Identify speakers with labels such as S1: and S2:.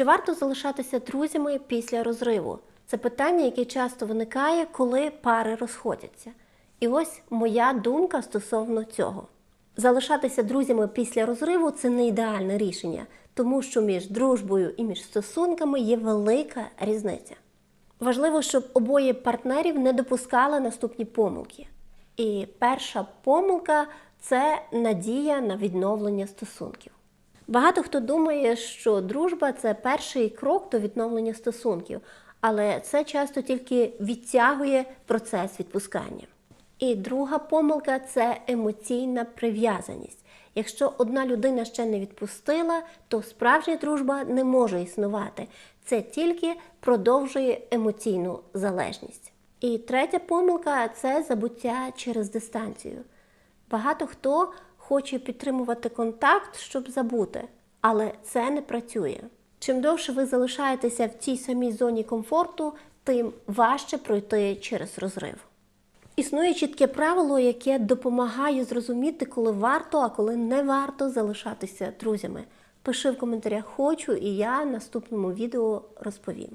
S1: Чи варто залишатися друзями після розриву? Це питання, яке часто виникає, коли пари розходяться. І ось моя думка стосовно цього. Залишатися друзями після розриву це не ідеальне рішення, тому що між дружбою і між стосунками є велика різниця. Важливо, щоб обоє партнерів не допускали наступні помилки. І перша помилка це надія на відновлення стосунків. Багато хто думає, що дружба це перший крок до відновлення стосунків, але це часто тільки відтягує процес відпускання. І друга помилка це емоційна прив'язаність. Якщо одна людина ще не відпустила, то справжня дружба не може існувати. Це тільки продовжує емоційну залежність. І третя помилка це забуття через дистанцію. Багато хто хоче підтримувати контакт, щоб забути, але це не працює. Чим довше ви залишаєтеся в цій самій зоні комфорту, тим важче пройти через розрив. Існує чітке правило, яке допомагає зрозуміти, коли варто, а коли не варто залишатися друзями. Пиши в коментарях хочу, і я в наступному відео розповім.